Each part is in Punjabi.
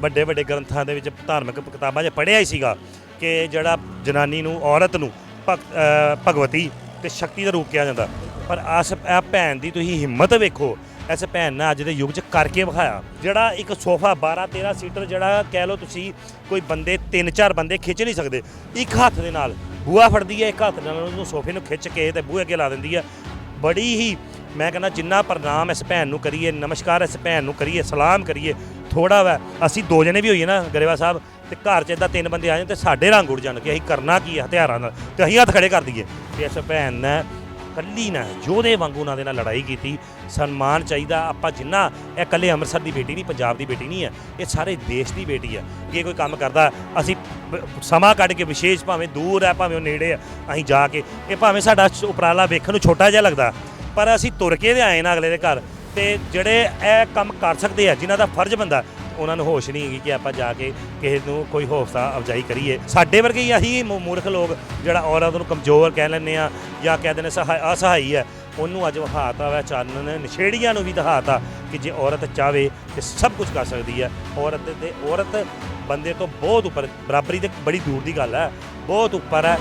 ਵੱਡੇ ਵੱਡੇ ਗ੍ਰੰਥਾਂ ਦੇ ਵਿੱਚ ਧਾਰਮਿਕ ਕਿਤਾਬਾਂ 'ਚ ਪੜ੍ਹਿਆ ਹੀ ਸੀਗਾ ਕਿ ਜਿਹੜਾ ਜਨਾਨੀ ਨੂੰ, ਔਰਤ ਨੂੰ ਭਗ- ਭਗਵਤੀ ਤੇ ਸ਼ਕਤੀ ਦਾ ਰੂਪ ਕਿਹਾ ਜਾਂਦਾ। ਪਰ ਅਸ ਇਹ ਭੈਣ ਦੀ ਤੁਸੀਂ ਹਿੰਮਤ ਵੇਖੋ, ਇਸ ਭੈਣ ਨੇ ਅੱਜ ਦੇ ਯੁੱਗ 'ਚ ਕਰਕੇ ਵਿਖਾਇਆ। ਜਿਹੜਾ ਇੱਕ ਸੋਫਾ 12 13 ਸੀਟਰ ਜਿਹੜਾ ਕਹਿ ਲਓ ਤੁਸੀਂ ਕੋਈ ਬੰਦੇ ਤਿੰਨ ਚਾਰ ਬੰਦੇ ਖਿੱਚ ਨਹੀਂ ਸਕਦੇ। ਇੱਕ ਹੱਥ ਦੇ ਨਾਲ ਬੂਆ ਫੜਦੀ ਹੈ, ਇੱਕ ਹੱਥ ਨਾਲ ਉਹਨੂੰ ਸੋਫੇ ਨੂੰ ਖਿੱਚ ਕੇ ਤੇ ਬੂਹੇ ਅੱਗੇ ਲਾ ਦਿੰਦੀ ਹੈ। ਬੜੀ ਹੀ ਮੈਂ ਕਹਿੰਦਾ ਜਿੰਨਾ ਪ੍ਰਣਾਮ ਇਸ ਭੈਣ ਨੂੰ ਕਰੀਏ, ਨਮਸਕਾਰ ਇਸ ਭੈਣ ਨੂੰ ਕਰੀਏ, ਸਲਾਮ ਕਰੀਏ ਥੋੜਾ ਵਾ। ਅਸੀਂ ਦੋ ਜਣੇ ਵੀ ਹੋਈਏ ਨਾ, ਗਰੇਵਾ ਸਾਹਿਬ, ਤੇ ਘਰ 'ਚ ਇਦਾਂ ਤਿੰਨ ਬੰਦੇ ਆ ਜਾਣ ਤੇ ਸਾਡੇ ਰੰਗ ਉੱਡ ਜਾਣ ਕਿ ਅਸੀਂ ਕਰਨਾ ਕੀ ਹੈ ਹਥਿਆਰਾਂ ਨਾਲ ਤੇ ਅਸੀਂ ਹੱਥ ਖੜੇ ਕਰ ਦਈਏ। ਤੇ ਇਸ ਭੈਣ ਨੇ ਕੱਲੀ ਨਾ ਯੋਧੇ ਵਾਂਗੂ ਉਹਨਾਂ ਦੇ ਨਾਲ ਲੜਾਈ ਕੀਤੀ। ਸਨਮਾਨ ਚਾਹੀਦਾ, ਆਪਾਂ ਜਿੰਨਾ, ਇਹ ਕੱਲੇ ਅੰਮ੍ਰਿਤਸਰ ਦੀ ਬੇਟੀ ਨਹੀਂ, ਪੰਜਾਬ ਦੀ ਬੇਟੀ ਨਹੀਂ ਹੈ ਇਹ ਸਾਰੇ ਦੇਸ਼ ਦੀ ਬੇਟੀ ਹੈ ਜੇ ਕੋਈ ਕੰਮ ਕਰਦਾ, ਅਸੀਂ ਸਮਾਂ ਕੱਢ ਕੇ ਵਿਸ਼ੇਸ਼ ਭਾਵੇਂ ਦੂਰ ਹੈ ਭਾਵੇਂ ਉਹ ਨੇੜੇ ਆ, ਅਸੀਂ ਜਾ ਕੇ, ਇਹ ਭਾਵੇਂ ਸਾਡਾ ਉਪਰਾਲਾ ਵੇਖਣ ਨੂੰ ਛੋਟਾ ਜਿਹਾ ਲੱਗਦਾ, ਪਰ ਅਸੀਂ ਤੁਰ ਕੇ ਦੇ ਆਏ ਨਾ ਅਗਲੇ ਦੇ ਘਰ। ਤੇ ਜਿਹੜੇ ਇਹ ਕੰਮ ਕਰ ਸਕਦੇ ਆ, ਜਿਨ੍ਹਾਂ ਦਾ ਫਰਜ਼ ਬੰਦਾ, ਉਹਨਾਂ ਨੂੰ ਹੋਸ਼ ਨਹੀਂ ਹੈਗੀ ਕਿ ਆਪਾਂ ਜਾ ਕੇ ਕਿਸੇ ਨੂੰ ਕੋਈ ਹੌਸਲਾ ਅਫਜਾਈ ਕਰੀਏ। ਸਾਡੇ ਵਰਗੇ ਹੀ ਅਸੀਂ ਮੂ- ਮੂਰਖ ਲੋਕ, ਜਿਹੜਾ ਔਰਤ ਨੂੰ ਕਮਜ਼ੋਰ ਕਹਿ ਲੈਂਦੇ ਆ ਜਾਂ ਕਹਿ ਦਿੰਦੇ ਸਹਾਇ ਅਸਹਾਈ ਹੈ ਉਹਨੂੰ ਅੱਜ ਵਹਾਤਾ ਵਾ, ਚਾਨਣ ਨੇ ਨਸ਼ੇੜੀਆਂ ਨੂੰ ਵੀ ਦਿਖਾਤਾ ਕਿ ਜੇ ਔਰਤ ਚਾਵੇ ਤੇ ਸਭ ਕੁਝ ਕਰ ਸਕਦੀ ਹੈ ਔਰਤ ਤੇ ਔਰਤ ਬੰਦੇ ਤੋਂ ਬਹੁਤ ਉੱਪਰ, ਬਰਾਬਰੀ ਤੇ ਬੜੀ ਦੂਰ ਦੀ ਗੱਲ ਹੈ ਬਹੁਤ ਉੱਪਰ ਹੈ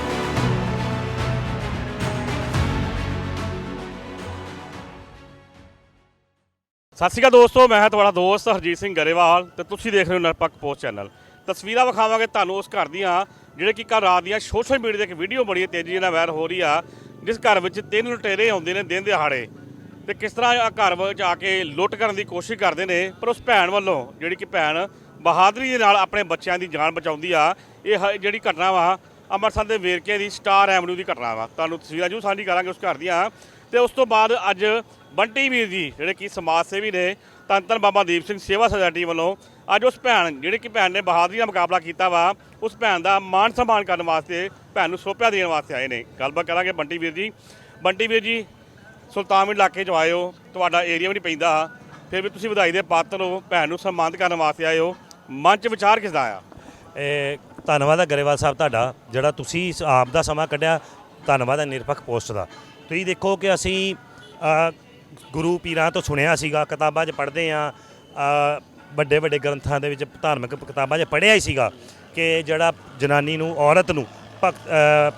ਸਤਿ ਸ਼੍ਰੀ ਅਕਾਲ ਦੋਸਤੋ, ਮੈਂ ਹਾਂ ਤੁਹਾਡਾ ਦੋਸਤ ਹਰਜੀਤ ਸਿੰਘ ਗਰੇਵਾਲ ਤੇ ਤੁਸੀਂ ਦੇਖ ਰਹੇ ਹੋ ਨਿਰਪੱਖ ਪੋਸਟ ਚੈਨਲ। ਤਸਵੀਰਾਂ ਵਿਖਾਵਾਂਗੇ ਤੁਹਾਨੂੰ ਉਸ ਘਰ ਦੀਆਂ, ਜਿਹੜੇ ਕਿ ਕੱਲ੍ਹ ਰਾਤ ਦੀਆਂ ਸੋਸ਼ਲ ਮੀਡੀਆ ਤੇ ਇੱਕ ਵੀਡੀਓ ਬੜੀ ਤੇਜ਼ੀ ਨਾਲ ਵਾਇਰਲ ਹੋ ਰਹੀ ਆ, ਜਿਸ ਘਰ ਵਿੱਚ ਤਿੰਨ ਲੁਟੇਰੇ ਆਉਂਦੇ ਨੇ ਦਿਨ ਦਿਹਾੜੇ। ਤੇ ਕਿਸ ਤਰ੍ਹਾਂ ਆ ਘਰ ਵਿੱਚ ਆ ਕੇ ਲੁੱਟ ਕਰਨ ਦੀ ਕੋਸ਼ਿਸ਼ ਕਰਦੇ ਨੇ, ਪਰ ਉਸ ਭੈਣ ਵੱਲੋਂ ਜਿਹੜੀ ਕਿ ਭੈਣ ਬਹਾਦਰੀ ਦੇ ਨਾਲ ਆਪਣੇ ਬੱਚਿਆਂ ਦੀ ਜਾਨ ਬਚਾਉਂਦੀ ਆ, ਇਹ ਹ- ਜਿਹੜੀ ਘਟਨਾ ਵਾ, ਅੰਮ੍ਰਿਤਸਰ ਦੇ ਵੇਰਕੇ ਦੀ ਸਟਾਰ ਐਵਨਿਊ ਦੀ ਘਟਨਾ ਵਾ। ਤੁਹਾਨੂੰ ਤਸਵੀਰਾਂ ਜੂ ਸਾਂਝੀ ਕਰਾਂਗੇ ਉਸ ਘਰ ਦੀਆਂ। ਤੇ ਉਸ ਤੋਂ ਬਾਅਦ ਅੱਜ ਬੰਟੀ ਵੀਰ ਜੀ, ਜਿਹੜੇ ਕਿ ਸਮਾਜ ਸੇਵੀ ਨੇ, ਧੰਨ ਧੰਨ ਬਾਬਾ ਦੀਪ ਸਿੰਘ ਸੇਵਾ ਸੁਸਾਇਟੀ ਵੱਲੋਂ ਅੱਜ ਉਸ ਭੈਣ, ਜਿਹੜੀ ਕਿ ਭੈਣ ਨੇ ਬਹਾਦਰੀ ਦਾ ਮੁਕਾਬਲਾ ਕੀਤਾ ਵਾ, ਉਸ ਭੈਣ ਦਾ ਮਾਣ ਸਨਮਾਨ ਕਰਨ ਵਾਸਤੇ ਭੈਣ ਨੂੰ ਸੋਪਿਆ ਦੇਣ ਵਾਸਤੇ ਆਏ ਨੇ। ਗੱਲਬਾਤ ਕਰਾਂਗੇ ਬੰਟੀ ਵੀਰ ਜੀ। ਬੰਟੀ ਵੀਰ ਜੀ ਸੁਲਤਾਨਪੁਰ ਇਲਾਕੇ 'ਚ ਆਏ ਹੋ, ਤੁਹਾਡਾ ਏਰੀਆ ਵੀ ਨਹੀਂ ਪੈਂਦਾ। ਫਿਰ ਵੀ ਤੁਸੀਂ ਵਧਾਈ ਦੇ ਪਾਤਰ ਹੋ, ਭੈਣ ਨੂੰ ਸਨਮਾਨਿਤ ਕਰਨ ਵਾਸਤੇ ਆਏ ਹੋ। ਮਨ 'ਚ ਵਿਚਾਰ ਕਿਸ ਦਾ ਆ ਇਹ ਧੰਨਵਾਦ ਹੈ ਗਰੇਵਾਲ ਸਾਹਿਬ ਤੁਹਾਡਾ, ਜਿਹੜਾ ਤੁਸੀਂ ਆਪ ਦਾ ਸਮਾਂ ਕੱਢਿਆ, ਧੰਨਵਾਦ ਹੈ ਨਿਰਪੱਖ ਪੋਸਟ ਦਾ। ਤੁਸੀਂ ਦੇਖੋ ਕਿ ਅਸੀਂ ਗੁਰੂ ਪੀਰਾਂ ਤੋਂ ਸੁਣਿਆ ਸੀਗਾ, ਕਿਤਾਬਾਂ 'ਚ ਪੜ੍ਹਦੇ ਆ ਵੱਡੇ ਵੱਡੇ ਗ੍ਰੰਥਾਂ ਦੇ ਵਿੱਚ ਧਾਰਮਿਕ ਕਿਤਾਬਾਂ 'ਚ ਪੜ੍ਹਿਆ ਹੀ ਸੀਗਾ ਕਿ ਜਿਹੜਾ ਜਨਾਨੀ ਨੂੰ, ਔਰਤ ਨੂੰ ਭਗ-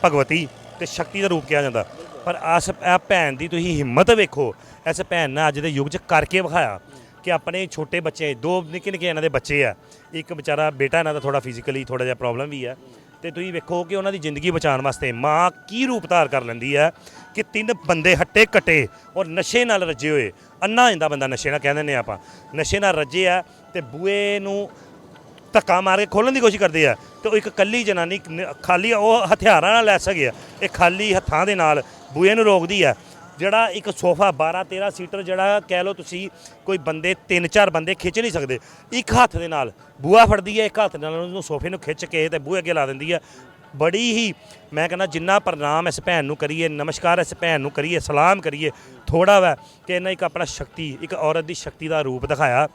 ਭਗਵਤੀ ਤੇ ਸ਼ਕਤੀ ਦਾ ਰੂਪ ਕਿਹਾ ਜਾਂਦਾ। ਪਰ ਅਸ ਇਹ ਭੈਣ ਦੀ ਤੁਸੀਂ ਹਿੰਮਤ ਵੇਖੋ, ਇਸ ਭੈਣ ਨੇ ਅੱਜ ਦੇ ਯੁੱਗ 'ਚ ਕਰਕੇ ਵਿਖਾਇਆ ਕਿ ਆਪਣੇ ਛੋਟੇ ਬੱਚੇ, ਦੋ ਨਿੱਕੇ ਨਿੱਕੇ ਇਹਨਾਂ ਦੇ ਬੱਚੇ ਆ। ਇੱਕ ਵਿਚਾਰਾ ਬੇਟਾ, ਇਹਨਾਂ ਦਾ ਥੋੜਾ ਫਿਜ਼ੀਕਲੀ ਥੋੜਾ ਜਿਹਾ ਪ੍ਰੋਬਲਮ ਵੀ ਆ। ਤੇ ਤੁਸੀਂ ਵੇਖੋ ਕਿ ਉਹਨਾਂ ਦੀ ਜ਼ਿੰਦਗੀ ਬਚਾਉਣ ਵਾਸਤੇ ਮਾਂ ਕੀ ਰੂਪ ਧਾਰ ਕਰ ਲੈਂਦੀ ਹੈ ਕਿ ਤਿੰਨ ਬੰਦੇ ਹੱਟੇ ਕਟੇ ਔਰ ਨਸ਼ੇ ਨਾਲ ਰੱਜੇ ਹੋਏ। ਅੰਨਾ ਹੋ ਜਾਂਦਾ ਬੰਦਾ ਨਸ਼ੇ ਨਾਲ ਕਹਿ ਦਿੰਦੇ ਆਪਾਂ। ਨਸ਼ੇ ਨਾਲ ਰੱਜੇ ਆ ਤੇ ਬੂਏ ਨੂੰ ਧੱਕਾ ਮਾਰ ਕੇ ਖੋਲਣ ਦੀ ਕੋਸ਼ਿਸ਼ ਕਰਦੇ ਆ। ਤੇ ਉਹ ਇੱਕ ਕੱਲੀ ਜਨਾਨੀ ਨ- ਖਾਲੀ ਉਹ ਹਥਿਆਰਾਂ ਨਾਲ ਲੈ ਹੈਗੇ ਆ। ਇਹ ਖਾਲੀ ਹੱਥਾਂ ਦੇ ਨਾਲ ਬੂਏ ਨੂੰ ਰੋਕਦੀ ਆ। ਜਿਹੜਾ ਇੱਕ ਸੋਫਾ 12 13 ਸੀਟਰ ਜਿਹੜਾ ਕਹਿ ਲਓ ਤੁਸੀਂ ਕੋਈ ਬੰਦੇ, ਤਿੰਨ, ਚਾਰ ਬੰਦੇ ਖਿੱਚ ਨਹੀਂ ਸਕਦੇ। ਇੱਕ ਹੱਥ ਦੇ ਨਾਲ ਬੂਆ ਫੜਦੀ ਹੈ, ਇੱਕ ਹੱਥ ਨਾਲ ਉਹਨੂੰ ਸੋਫੇ ਨੂੰ ਖਿੱਚ ਕੇ ਤੇ ਬੂਹੇ ਅੱਗੇ ਲਾ ਦਿੰਦੀ ਹੈ। ਬੜੀ ਹੀ ਮੈਂ ਕਹਿੰਦਾ ਜਿੰਨਾ ਪ੍ਰਣਾਮ ਇਸ ਭੈਣ ਨੂੰ ਕਰੀਏ, ਨਮਸਕਾਰ ਇਸ ਭੈਣ ਨੂੰ ਕਰੀਏ, ਸਲਾਮ ਕਰੀਏ ਥੋੜਾ ਵਾ ਕਿ ਇਹਨਾਂ ਇੱਕ ਆਪਣਾ ਸ਼ਕਤੀ, ਇੱਕ ਔਰਤ ਦੀ ਸ਼ਕਤੀ ਦਾ ਰੂਪ ਦਿਖਾਇਆ।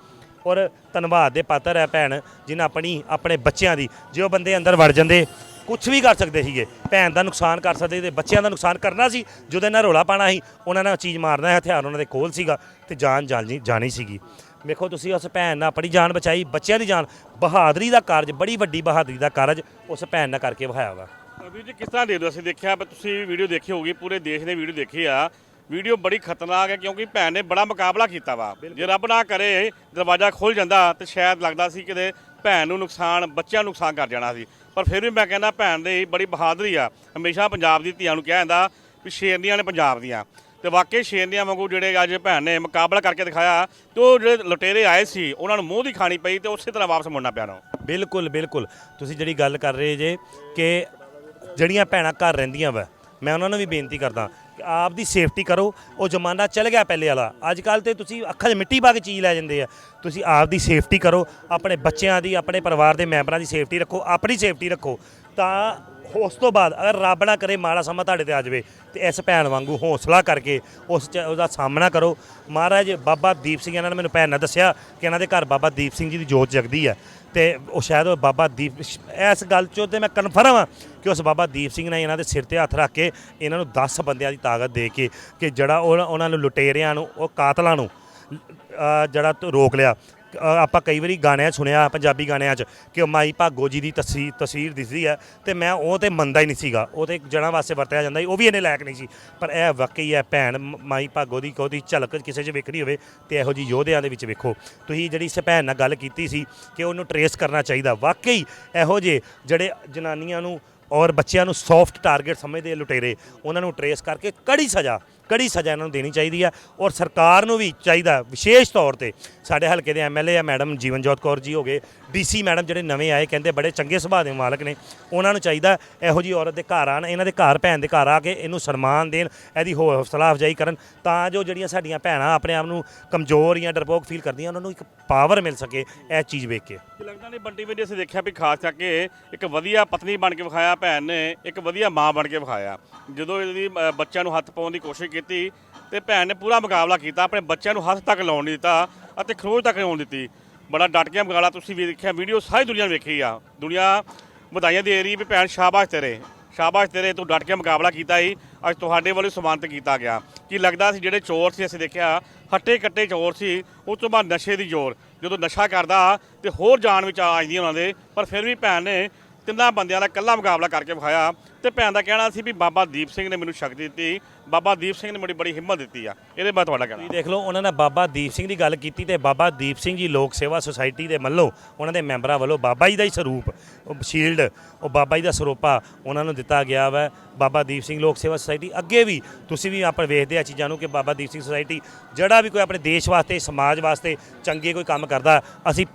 ਔਰ ਧੰਨਵਾਦ ਦੇ ਪਾਤਰ ਹੈ ਭੈਣ, ਜਿਨ੍ਹਾਂ ਆਪਣੀ, ਆਪਣੇ ਬੱਚਿਆਂ ਦੀ, ਜੇ ਉਹ ਬੰਦੇ ਅੰਦਰ ਵੜ ਜਾਂਦੇ ਕੁਝ ਵੀ ਕਰ ਸਕਦੇ ਸੀਗੇ। ਭੈਣ ਦਾ ਨੁਕਸਾਨ ਕਰ ਸਕਦੇ ਤੇ ਬੱਚਿਆਂ ਦਾ ਨੁਕਸਾਨ ਕਰਨਾ ਸੀ ਜਦੋਂ ਇਹਨਾਂ ਰੋਲਾ ਪਾਣਾ ਸੀ ਉਹਨਾਂ ਨੇ ਚੀਜ਼ ਮਾਰਨਾ ਹੈ ਹਥਿਆਰ ਉਹਨਾਂ ਦੇ ਕੋਲ ਸੀਗਾ ਤੇ ਜਾਨ ਜਾਣੀ ਜਾਣੀ ਸੀਗੀ। ਵੇਖੋ ਤੁਸੀਂ ਉਸ ਭੈਣ ਨੇ ਆਪਣੀ ਜਾਨ ਬਚਾਈ ਬੱਚਿਆਂ ਦੀ ਜਾਨ ਬਹਾਦਰੀ ਦਾ ਕਾਰਜ ਬੜੀ ਵੱਡੀ ਬਹਾਦਰੀ ਦਾ ਕਾਰਜ ਉਸ ਭੈਣ ਨੇ ਕਰਕੇ ਵਿਖਾਇਆ ਵਾ। ਵੀਰ ਜੀ ਕਿਸ ਤਰ੍ਹਾਂ ਦੇ ਦਿਓ ਅਸੀਂ ਦੇਖਿਆ ਪਰ ਤੁਸੀਂ ਵੀਡੀਓ ਦੇਖੀ ਹੋਊਗੀ ਪੂਰੇ ਦੇਸ਼ ਨੇ ਵੀਡੀਓ ਦੇਖੀ ਆ। ਵੀਡੀਓ ਬੜੀ ਖਤਰਨਾਕ ਹੈ ਕਿਉਂਕਿ ਭੈਣ ਨੇ ਬੜਾ ਮੁਕਾਬਲਾ ਕੀਤਾ ਵਾ। ਜੇ ਰੱਬ ਨਾ ਕਰੇ ਦਰਵਾਜ਼ਾ ਖੁੱਲ ਜਾਂਦਾ ਤੇ ਸ਼ਾਇਦ ਲੱਗਦਾ ਸੀ ਕਿਤੇ ਭੈਣ ਨੂੰ ਨੁਕਸਾਨ ਬੱਚਿਆਂ ਨੂੰ ਨੁਕਸਾਨ ਕਰ ਜਾਣਾ ਸੀ। ਪਰ ਫਿਰ ਵੀ ਮੈਂ ਕਹਿੰਦਾ ਭੈਣ ਦੇ ਬੜੀ ਬਹਾਦਰੀ ਆ। ਹਮੇਸ਼ਾ ਪੰਜਾਬ ਦੀ ਧੀਆਂ ਨੂੰ ਕਿਹਾ ਜਾਂਦਾ ਵੀ ਸ਼ੇਰਨੀਆਂ ਨੇ ਪੰਜਾਬ ਦੀਆਂ। ਤੇ ਵਾਕਈ ਸ਼ੇਰਨੀਆਂ ਵਾਂਗੂ ਜਿਹੜੇ ਅੱਜ ਭੈਣ ਨੇ ਮੁਕਾਬਲਾ ਕਰਕੇ ਦਿਖਾਇਆ ਤੇ ਉਹ ਜਿਹੜੇ ਲੁਟੇਰੇ ਆਏ ਸੀ, ਉਹਨਾਂ ਨੂੰ ਮੂੰਹ ਦੀ ਖਾਣੀ ਪਈ ਤੇ ਉਸੇ ਤਰ੍ਹਾਂ ਵਾਪਸ ਮੁੜਨਾ ਪਿਆ ਨਾ। ਬਿਲਕੁਲ ਬਿਲਕੁਲ। ਤੁਸੀਂ ਜਿਹੜੀ ਗੱਲ ਕਰ ਰਹੇ ਜੇ ਕਿ ਜਿਹੜੀਆਂ ਭੈਣਾਂ ਘਰ ਰਹਿੰਦੀਆਂ ਵਾ, ਮੈਂ ਉਹਨਾਂ ਨੂੰ ਵੀ ਬੇਨਤੀ ਕਰਦਾ ਆਪ ਦੀ ਸੇਫਟੀ ਕਰੋ। ਉਹ ਜ਼ਮਾਨਾ ਚੱਲ ਗਿਆ ਪਹਿਲੇ ਵਾਲਾ। ਅੱਜ ਕੱਲ ਤੇ ਤੁਸੀਂ ਅੱਖਾਂ 'ਚ ਮਿੱਟੀ ਪਾ ਕੇ ਚੀਜ਼ ਲੈ ਜਾਂਦੇ ਆ। ਤੁਸੀਂ ਆਪ ਦੀ ਸੇਫਟੀ ਕਰੋ। ਆਪਣੇ ਬੱਚਿਆਂ ਦੀ, ਆਪਣੇ ਪਰਿਵਾਰ ਦੇ ਮੈਂਬਰਾਂ ਦੀ ਸੇਫਟੀ ਰੱਖੋ। ਆਪਣੀ ਸੇਫਟੀ ਰੱਖੋ। ਤਾਂ ਉਸ ਤੋਂ ਬਾਅਦ ਅਗਰ ਰੱਬ ਨਾ ਕਰੇ ਮਾੜਾ ਸਮਾਂ ਤੁਹਾਡੇ ਤੇ ਆ ਜਾਵੇ ਤੇ ਇਸ ਭੈਣ ਵਾਂਗੂ ਹੌਸਲਾ ਕਰਕੇ ਉਸ ਚ ਉਹਦਾ ਸਾਹਮਣਾ ਕਰੋ। ਮਹਾਰਾਜ ਬਾਬਾ ਦੀਪ ਸਿੰਘ ਇਹਨਾਂ ਨੇ ਮੈਨੂੰ ਭੈਣ ਨੇ ਦੱਸਿਆ ਕਿ ਇਹਨਾਂ ਦੇ ਘਰ ਬਾਬਾ ਦੀਪ ਸਿੰਘ ਜੀ ਦੀ ਜੋਤ ਜਗਦੀ ਹੈ ਤੇ ਉਹ ਸ਼ਾਇਦ ਉਹ ਬਾਬਾ ਦੀਪ ਇਸ ਗੱਲ ਚੋਂ ਤੇ ਮੈਂ ਕਨਫਰਮ ਹਾਂ ਕਿ ਉਸ ਬਾਬਾ ਦੀਪ ਸਿੰਘ ਨੇ ਇਹਨਾਂ ਦੇ ਸਿਰ ਤੇ ਹੱਥ ਰੱਖ ਕੇ ਇਹਨਾਂ ਨੂੰ 10 ਬੰਦਿਆਂ ਦੀ ਤਾਕਤ ਦੇ ਕੇ ਕਿ ਜਿਹੜਾ ਉਹ- ਉਹਨਾਂ ਨੂੰ ਲੁਟੇਰਿਆਂ ਨੂੰ ਉਹ ਕਾਤਲਾਂ ਨੂੰ ਅ, ਜਿਹੜਾ ਤ- ਰੋਕ ਲਿਆ। ਅ, ਆਪਾਂ ਕਈ ਵਾਰੀ ਗਾਣਿਆਂ 'ਚ ਸੁਣਿਆ ਪੰਜਾਬੀ ਗਾਣਿਆਂ 'ਚ ਕਿ ਉਹ ਮਾਈ ਭਾਗੋ ਜੀ ਦੀ ਤਸਵੀਰ ਤਸਵੀਰ ਦਿਸਦੀ ਹੈ ਤੇ ਮੈਂ ਉਹ ਤੇ ਮੰਨਦਾ ਹੀ ਨਹੀਂ ਸੀਗਾ। ਉਹ ਤੇ ਜਣਾ ਵਾਸਤੇ ਵਰਤਿਆ ਜਾਂਦਾ ਸੀ ਉਹ ਵੀ ਇਹਨੇ ਲਾਇਕ ਨਹੀਂ ਸੀ। ਪਰ ਇਹ ਵਾਕਈ ਹੈ ਭੈਣ ਮ- ਮਾਈ ਭਾਗੋ ਦੀ ਕੋਈ ਝਲਕ ਕਿਸੇ 'ਚ ਵੇਖਣੀ ਹੋਵੇ ਤੇ ਇਹੋ ਜੀ ਯੋਧਿਆਂ ਦੇ ਵਿੱਚ ਵੇਖੋ। ਤੁਸੀਂ ਜਿਹੜੀ ਇਸ ਭੈਣ ਨਾਲ ਗੱਲ ਕੀਤੀ ਸੀ ਕਿ ਉਹਨੂੰ ਟਰੇਸ ਕਰਨਾ ਚਾਹੀਦਾ। ਵਾਕਈ ਇਹੋ ਜਿਹੇ ਜਿਹੜੇ ਜਨਾਨੀਆਂ ਨੂੰ ਔਰ ਬੱਚਿਆਂ ਨੂੰ ਸੌਫਟ ਟਾਰਗੇਟ ਸਮਝਦੇ ਆ ਲੁਟੇਰੇ ਉਹਨਾਂ ਨੂੰ ਟਰੇਸ ਕਰਕੇ ਕੜੀ ਸਜ਼ਾ ਕੜੀ ਸਜ਼ਾ ਇਹਨਾਂ ਨੂੰ ਦੇਣੀ ਚਾਹੀਦੀ ਆ ਔਰ ਸਰਕਾਰ ਨੂੰ ਵੀ ਚਾਹੀਦਾ ਵਿਸ਼ੇਸ਼ ਤੌਰ ਤੇ ਸਾਡੇ ਹਲਕੇ ਦੇ ਐਮਐਲਏ ਆ ਮੈਡਮ ਜੀਵਨਜੋਤ ਕੌਰ ਜੀ ਹੋ ਗਏ ਡੀਸੀ ਮੈਡਮ ਜਿਹੜੇ ਨਵੇਂ ਆਏ ਕਹਿੰਦੇ ਬੜੇ ਚੰਗੇ ਸੁਭਾਅ ਦੇ ਮਾਲਕ ਨੇ, ਉਹਨਾਂ ਨੂੰ ਚਾਹੀਦਾ ਇਹੋ ਜੀ ਔਰਤ ਦੇ ਘਰ ਆਣ, ਇਹਨਾਂ ਦੇ ਘਰ ਭੈਣ ਦੇ ਘਰ ਆ ਕੇ ਇਹਨੂੰ ਸਨਮਾਨ ਦੇਣ, ਇਹਦੀ ਹੌ- ਹੌਸਲਾ ਅਫਜ਼ਾਈ ਕਰਨ ਤਾਂ ਜੋ ਜਿਹੜੀਆਂ ਸਾਡੀਆਂ ਭੈਣਾਂ ਆਪਣੇ ਆਪ ਨੂੰ ਕਮਜ਼ੋਰ ਜਾਂ ਡਰਪੋਕ ਫੀਲ ਕਰਦੀਆਂ, ਉਹਨਾਂ ਨੂੰ ਇੱਕ ਪਾਵਰ ਮਿਲ ਸਕੇ ਇਹ ਚੀਜ਼ ਵੇਖ ਕੇ। ਲੱਗਦਾ ਨਹੀਂ ਬੰਟੀ ਵੀਰ ਅਸੀਂ ਦੇਖਿਆ ਵੀ ਖਾਸ ਕਰਕੇ ਇੱਕ ਵਧੀਆ ਪਤਨੀ ਬਣ ਕੇ ਵਿਖਾਇਆ, ਭੈਣ ਨੇ ਇੱਕ ਵਧੀਆ ਮਾਂ ਬਣ ਕੇ ਵਿਖਾਇਆ, ਜਦੋਂ ਇਹਦੀ ਬੱਚਿਆਂ ਨੂੰ ਹੱਥ ਪਾਉਣ ਦੀ ਕੋਸ਼ਿਸ਼ ਕੀਤੀ ਤੇ ਭੈਣ ਨੇ ਪੂਰਾ ਮੁਕਾਬਲਾ ਕੀਤਾ, ਆਪਣੇ ਬੱਚਿਆਂ ਨੂੰ ਹੱਥ ਤੱਕ ਲਾਉਣ ਨਹੀਂ ਦਿੱਤਾ ਅਤੇ ਖਰੋਜ ਤੱਕ ਲਾਉਣ ਦਿੱਤੀ। ਬੜਾ ਡਟ ਕੇ ਮੁਕਾਬਲਾ ਤੁਸੀਂ ਵੀ ਦੇਖਿਆ, ਵੀਡੀਓ ਸਾਰੀ ਦੁਨੀਆ ਨੇ ਵੇਖੀ ਆ। ਦੁਨੀਆ ਵਧਾਈਆਂ ਦੇ ਰਹੀ ਵੀ ਭੈਣ ਸ਼ਾਬਾਸ਼ ਤੇਰੇ ਸ਼ਾਬਾਸ਼ ਤੇਰੇ, ਤੂੰ ਡਟ ਕੇ ਮੁਕਾਬਲਾ ਕੀਤਾ ਹੀ ਅੱਜ ਤੁਹਾਡੇ ਵੱਲੋਂ ਸਨਮਾਨਿਤ ਕੀਤਾ ਗਿਆ। ਕੀ ਲੱਗਦਾ ਸੀ ਜਿਹੜੇ ਚੋਰ ਸੀ ਅਸੀਂ ਦੇਖਿਆ ਹੱਟੇ ਕੱਟੇ ਚੋਰ ਸੀ, ਉਸ ਤੋਂ ਬਾਅਦ ਨਸ਼ੇ ਦੀ ਜ਼ੋਰ ਜਦੋਂ ਨਸ਼ਾ ਕਰਦਾ ਤੇ ਹੋਰ ਜਾਨ ਵਿੱਚ ਆ ਜਾਂਦੀ ਉਹਨਾਂ ਦੇ, ਪਰ ਫਿਰ ਵੀ ਭੈਣ ਨੇ ਤਿੰਨਾਂ ਬੰਦਿਆਂ ਦਾ ਇਕੱਲਾ ਮੁਕਾਬਲਾ ਕਰਕੇ ਵਿਖਾਇਆ ਤੇ ਭੈਣ ਦਾ ਕਹਿਣਾ ਸੀ ਵੀ ਬਾਬਾ ਦੀਪ ਸਿੰਘ ਨੇ ਮੈਨੂੰ ਸ਼ਕਤੀ ਦਿੱਤੀ ਬਾਬਾ ਦੀਪ ਸਿੰਘ ਨੇ ਬੜੀ ਬੜੀ ਹਿੰਮਤ ਦਿੱਤੀ ਆ। ਇਹਦੇ ਬਾਰੇ ਤੁਹਾਡਾ ਕਹਿਣਾ। ਤੁਸੀਂ ਦੇਖ ਲਓ, ਉਹਨਾਂ ਨੇ ਬਾਬਾ ਦੀਪ ਸਿੰਘ ਦੀ ਗੱਲ ਕੀਤੀ ਤੇ ਬਾਬਾ ਦੀਪ ਸਿੰਘ ਜੀ ਲੋਕ ਸੇਵਾ ਸੁਸਾਇਟੀ ਦੇ ਵੱਲੋਂ ਉਹਨਾਂ ਦੇ ਮੈਂਬਰਾਂ ਵੱਲੋਂ ਬਾਬਾ ਜੀ ਦਾ ਹੀ ਸਰੂਪ, ਉਹ ਸ਼ੀਲਡ, ਉਹ ਬਾਬਾ ਜੀ ਦਾ ਸਰੂਪਾ ਉਹਨਾਂ ਨੂੰ ਦਿੱਤਾ ਗਿਆ ਵਾ। ਬਾਬਾ ਦੀਪ ਸਿੰਘ ਲੋਕ ਸੇਵਾ ਸੁਸਾਇਟੀ ਅੱਗੇ ਵੀ ਤੁਸੀਂ ਵੀ ਆਪਾਂ ਵੇਖਦੇ ਆ ਚੀਜ਼ਾਂ ਨੂੰ ਕਿ ਬਾਬਾ ਦੀਪ ਸਿੰਘ ਸੁਸਾਇਟੀ ਜਿਹੜਾ ਵੀ ਕੋਈ ਆਪਣੇ ਦੇਸ਼ ਵਾਸਤੇ, ਸਮਾਜ ਵਾਸਤੇ ਚੰਗੇ ਕੋਈ ਕੰਮ ਕਰਦਾ, ਅਸੀਂ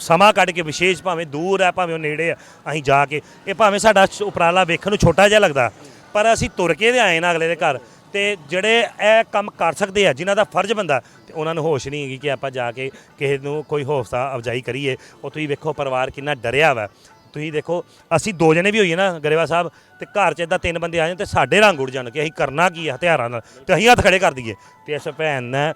ਸਮਾਂ ਕੱਢ ਕੇ ਵਿਸ਼ੇਸ਼ ਭਾਵੇਂ ਦੂਰ ਹੈ ਭਾਵੇਂ ਉਹ ਨੇੜੇ ਆ, ਅਸੀਂ ਜਾ ਕੇ, ਇਹ ਭਾਵੇਂ ਸਾਡਾ ਉਪਰਾਲਾ ਵੇਖਣ ਨੂੰ ਛੋਟਾ ਜਿਹਾ ਲੱਗਦਾ ਪਰ ਅਸੀਂ ਤੁਰ ਕੇ ਦੇ ਆਏ ਨਾ ਅਗਲੇ ਦੇ ਘਰ ਤੇ ਜਿਹੜੇ ਇਹ ਕੰਮ ਕਰ ਸਕਦੇ ਆ, ਜਿਨ੍ਹਾਂ ਦਾ ਫਰਜ਼ ਬੰਦਾ, ਤੇ ਉਹਨਾਂ ਨੂੰ ਹੋਸ਼ ਨਹੀਂ ਹੈਗੀ ਕਿ ਆਪਾਂ ਜਾ ਕੇ ਕਿਸੇ ਨੂੰ ਕੋਈ ਹੌਸਲਾ ਅਫਜ਼ਾਈ ਕਰੀਏ। ਉਹ ਤੁਸੀਂ ਵੇਖੋ ਪਰਿਵਾਰ ਕਿੰਨਾ ਡਰਿਆ ਵਾ। ਤੁਸੀਂ ਦੇਖੋ, ਅਸੀਂ ਦੋ ਜਣੇ ਵੀ ਹੋਈਏ ਨਾ ਗਰੇਵਾ ਸਾਹਿਬ, ਤੇ ਘਰ 'ਚ ਇਦਾਂ ਤਿੰਨ ਬੰਦੇ ਆ ਜਾਣ ਤੇ ਸਾਡੇ ਰੰਗ ਉੱਡ ਜਾਣ ਕਿ ਅਸੀਂ ਕਰਨਾ ਕੀ ਹੈ ਹਥਿਆਰਾਂ ਨਾਲ, ਤੇ ਅਸੀਂ ਹੱਥ ਖੜੇ ਕਰ ਦਈਏ। ਤੇ ਇਸ ਭੈਣ ਨੇ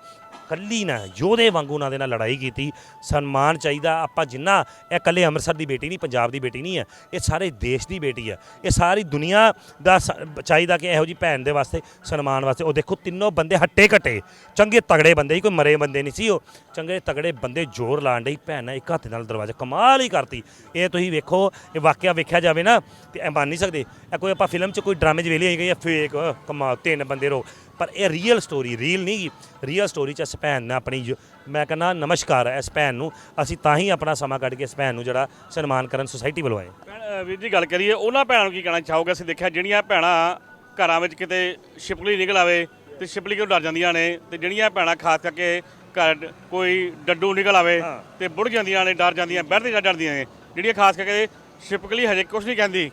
ਕੱਲੀ ਨਾ ਯੋਧੇ ਵਾਂਗੂ ਉਹਨਾਂ ਦੇ ਨਾਲ ਲੜਾਈ ਕੀਤੀ। ਸਨਮਾਨ ਚਾਹੀਦਾ। ਆਪਾਂ ਜਿੰਨਾ, ਇਹ ਕੱਲੇ ਅੰਮ੍ਰਿਤਸਰ ਦੀ ਬੇਟੀ ਨਹੀਂ, ਪੰਜਾਬ ਦੀ ਬੇਟੀ ਨਹੀਂ ਹੈ। ਇਹ ਸਾਰੇ ਦੇਸ਼ ਦੀ ਬੇਟੀ ਹੈ। ਇਹ ਸਾਰੀ ਦੁਨੀਆ ਦਾ ਸ- ਚਾਹੀਦਾ ਕਿ ਇਹੋ ਜੀ ਭੈਣ ਦੇ ਵਾਸਤੇ, ਸਨਮਾਨ ਵਾਸਤੇ। ਉਹ ਦੇਖੋ, ਤਿੰਨੋਂ ਬੰਦੇ ਹੱਟੇ ਘਟੇ। ਚੰਗੇ ਤਗੜੇ ਬੰਦੇ ਸੀ, ਕੋਈ ਮਰੇ ਬੰਦੇ ਨਹੀਂ ਸੀ ਉਹ। ਚੰਗੇ ਤਗੜੇ ਬੰਦੇ ਜ਼ੋਰ ਲਾਣ ਡਈ। ਭੈਣ ਨੇ ਇੱਕ ਹੱਥ ਨਾਲ ਦਰਵਾਜ਼ਾ ਕਮਾਲ ਹੀ ਕਰਤੀ। ਇਹ ਤੁਸੀਂ ਵੇਖੋ, ਇਹ ਵਾਕਿਆ ਵੇਖਿਆ ਜਾਵੇ ਨਾ, ਤੇ ਇਹ ਮੰਨ ਨਹੀਂ ਸਕਦੇ। ਇਹ ਕੋਈ ਆਪਾਂ ਫਿਲਮ 'ਚ ਕੋਈ ਡਰਾਮੇ 'ਚ ਵੇਲੇ ਗਈ ਫੇਕ ਕਮਾਲ, ਤਿੰਨ ਬੰਦੇ ਰੋ। ਪਰ ਇਹ ਰੀਅਲ ਸਟੋਰੀ ਰੀਅਲ ਨਹੀਂ ਰੀਅਲ ਸਟੋਰੀ 'ਚ ਇਸ ਭੈਣ ਨੇ ਆਪਣੀ ਜੋ- ਮੈਂ ਕਹਿੰਦਾ ਨਮਸਕਾਰ ਹੈ ਇਸ ਭੈਣ ਨੂੰ। ਅਸੀਂ ਤਾਂ ਹੀ ਆਪਣਾ ਸਮਾਂ ਕੱਢ ਕੇ ਇਸ ਭੈਣ ਨੂੰ ਜਿਹੜਾ ਸਨਮਾਨ ਕਰਨ ਸੁਸਾਇਟੀ ਵੱਲੋਂ ਆਏ। ਭੈਣ, ਅ, ਵੀਰ ਜੀ ਗੱਲ ਕਰੀਏ ਉਹਨਾਂ ਭੈਣਾਂ ਨੂੰ ਕੀ ਕਹਿਣਾ ਚਾਹੋਗੇ? ਅਸੀਂ ਦੇਖਿਆ ਜਿਹੜੀਆਂ ਭੈਣਾਂ ਘਰਾਂ ਵਿੱਚ ਕਿਤੇ ਛਿਪਕਲੀ ਨਿਕਲ ਆਵੇ ਤੇ ਛਿਪਕਲੀ ਕਿਉਂ ਡਰ ਜਾਂਦੀਆਂ ਨੇ? ਤੇ ਜਿਹੜੀਆਂ ਭੈਣਾਂ ਖਾਸ ਕਰਕੇ ਘਰ ਡ- ਕੋਈ ਡੱਡੂ ਨਿਕਲ ਆਵੇ। ਤੇ ਬੁੜ ਜਾਂਦੀਆਂ ਨੇ ਡਰ ਜਾਂਦੀਆਂ ਬੈਠ ਤੇ ਡਰਦੀਆਂ ਨੇ। ਜਿਹੜੀਆਂ ਖਾਸ ਕਰਕੇ ਛਿਪਕਲੀ ਹਜੇ ਕੁਝ ਨਹੀਂ ਕਹਿੰਦੀ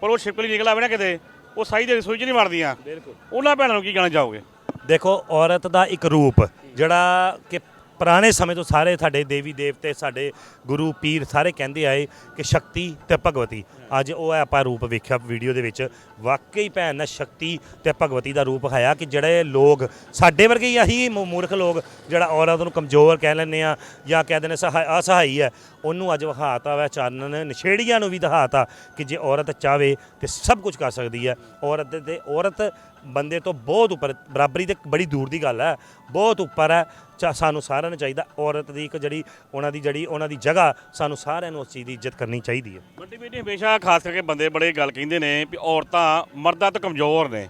ਪਰ ਉਹ ਛਿਪਕਲੀ ਨਿਕਲ ਆਵੇ ਨਾ ਕਿਤੇ ਉਹ ਸਾਈ ਦੇ ਰਸੋਈ 'ਚ ਨਹੀਂ ਵੜਦੀਆਂ। ਬਿਲਕੁਲ। ਉਹਨਾਂ ਭੈਣਾਂ ਨੂੰ ਕੀ ਕਹਿਣਾ ਚਾਹੋਗੇ? ਦੇਖੋ ਔਰਤ ਦਾ ਇੱਕ ਰੂਪ ਜਿਹੜਾ ਕਿ ਪੁਰਾਣੇ ਸਮੇਂ ਤੋਂ ਸਾਰੇ ਸਾਡੇ ਦੇਵੀ ਦੇਵਤੇ ਸਾਡੇ ਗੁਰੂ ਪੀਰ ਸਾਰੇ ਕਹਿੰਦੇ ਆਏ ਕਿ ਸ਼ਕਤੀ ਤੇ ਭਗਵਤੀ। ਅੱਜ ਉਹ ਹੈ ਆਪਾਂ ਰੂਪ ਵੇਖਿਆ ਵੀਡੀਓ ਦੇ ਵਿੱਚ। ਵਾਕਈ ਭੈਣ ਨੇ ਸ਼ਕਤੀ ਤੇ ਭਗਵਤੀ ਦਾ ਰੂਪ ਖਾਇਆ ਕਿ ਜਿਹੜੇ ਲੋਕ, ਸਾਡੇ ਵਰਗੇ ਹੀ ਆਹੀ ਮੂਰਖ ਲੋਕ, ਜਿਹੜਾ ਔਰਤ ਨੂੰ ਕਮਜ਼ੋਰ ਕਹਿ ਲੈਂਦੇ ਆ ਜਾਂ ਕਹਿ ਦਿੰਦੇ ਸਹਾਇ ਅਸਹਾਈ ਹੈ, ਉਹਨੂੰ ਅੱਜ ਵਿਖਾਤਾ ਵਾ, ਚਾਨਣ ਨਸ਼ੇੜੀਆਂ ਨੂੰ ਵੀ ਦਿਖਾਤਾ ਕਿ ਜੇ ਔਰਤ ਚਾਵੇ ਤੇ ਸਭ ਕੁਝ ਕਰ ਸਕਦੀ ਹੈ। ਔਰਤ ਦੇ- ਔਰਤ ਬੰਦੇ ਤੋਂ ਬਹੁਤ ਉੱਪਰ, ਬਰਾਬਰੀ ਤੇ ਬੜੀ ਦੂਰ ਦੀ ਗੱਲ ਹੈ, ਬਹੁਤ ਉੱਪਰ ਹੈ। ਚਾ- ਸਾਨੂੰ ਸਾਰਿਆਂ ਨੂੰ ਚਾਹੀਦਾ ਔਰਤ ਦੀ ਇੱਕ ਜਿਹੜੀ, ਉਹਨਾਂ ਦੀ ਜਿਹੜੀ, ਉਹਨਾਂ ਦੀ ਜਗ੍ਹਾ ਸਾਨੂੰ ਸਾਰਿਆਂ ਨੂੰ ਉਸ ਚੀਜ਼ ਦੀ ਇੱਜ਼ਤ ਕਰਨੀ ਚਾਹੀਦੀ ਹੈ। ਵੱਡੀ ਬੇਟੀ ਹਮੇਸ਼ਾ ਖਾਸ ਕਰਕੇ ਬੰਦੇ ਬੜੇ ਗੱਲ ਕਹਿੰਦੇ ਨੇ ਵੀ ਔਰਤਾਂ ਮਰਦਾਂ ਤੋਂ ਕਮਜ਼ੋਰ ਨੇ।